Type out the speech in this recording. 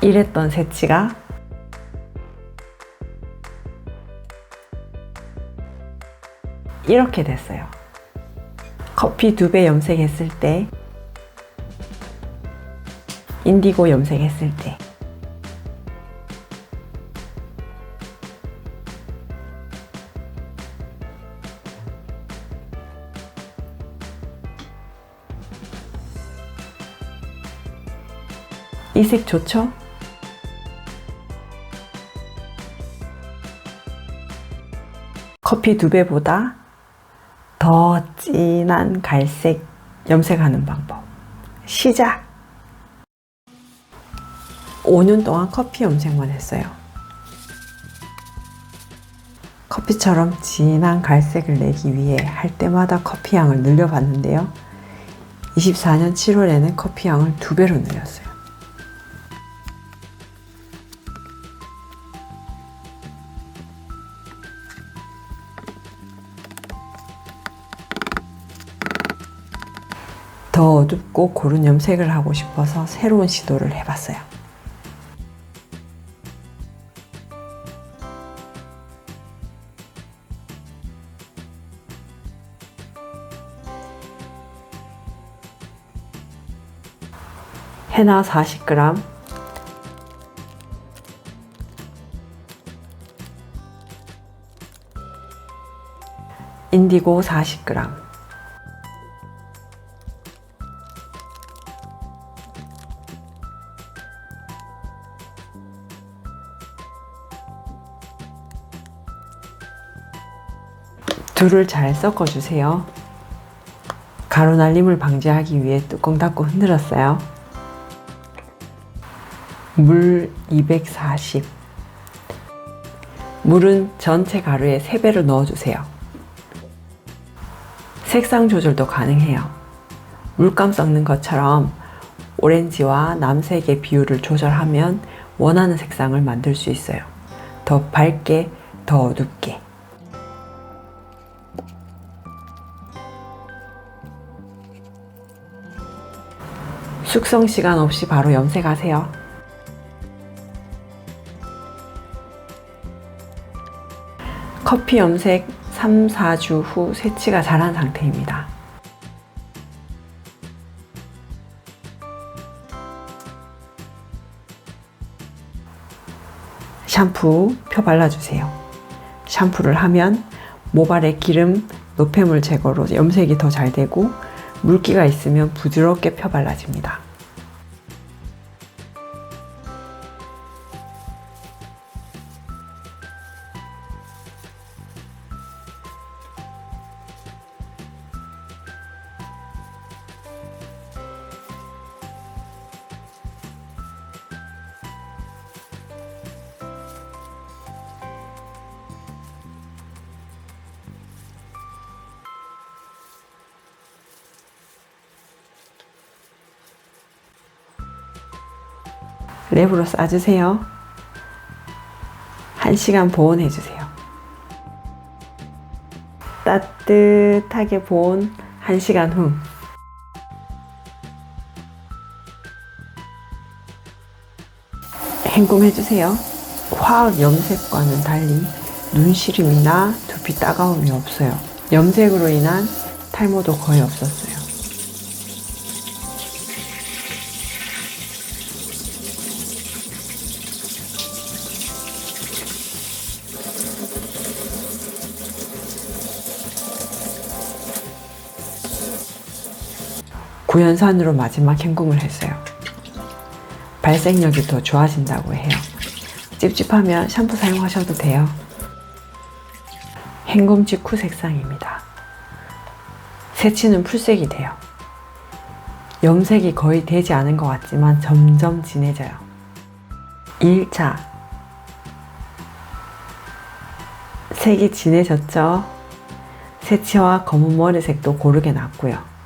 이랬던 새치가 이렇게 됐어요. 커피 두 배 염색했을 때, 인디고 염색했을 때, 이 색 좋죠? 커피 두 배보다 더 진한 갈색 염색하는 방법. 시작! 5년 동안 커피 염색만 했어요. 커피처럼 진한 갈색을 내기 위해 할 때마다 커피 향을 늘려봤는데요. 24년 7월에는 커피 향을 두 배로 늘렸어요. 더 어둡고 고른 염색을 하고 싶어서 새로운 시도를 해봤어요. 해나 40g, 인디고 40g, 둘을 잘 섞어주세요. 가루 날림을 방지하기 위해 뚜껑 닫고 흔들었어요. 물 240. 물은 전체 가루의 3배로 넣어주세요. 색상 조절도 가능해요. 물감 섞는 것처럼 오렌지와 남색의 비율을 조절하면 원하는 색상을 만들 수 있어요. 더 밝게, 더 어둡게. 숙성 시간 없이 바로 염색하세요. 커피 염색 3, 4주 후 세치가 자란 상태입니다. 샴푸 표 발라주세요. 샴푸를 하면 모발의 기름, 노폐물 제거로 염색이 더 잘 되고 물기가 있으면 부드럽게 펴 발라집니다. 랩으로 싸주세요. 1시간 보온해주세요. 따뜻하게 보온 1시간 후. 헹굼해주세요. 화학 염색과는 달리 눈 시림이나 두피 따가움이 없어요. 염색으로 인한 탈모도 거의 없었어요. 구연산으로 마지막 헹굼을 했어요. 발색력이 더 좋아진다고 해요. 찝찝하면 샴푸 사용하셔도 돼요. 헹굼 직후 색상입니다. 새치는 풀색이 돼요. 염색이 거의 되지 않은 것 같지만 점점 진해져요. 1차 색이 진해졌죠? 새치와 검은 머리색도 고르게 났고요.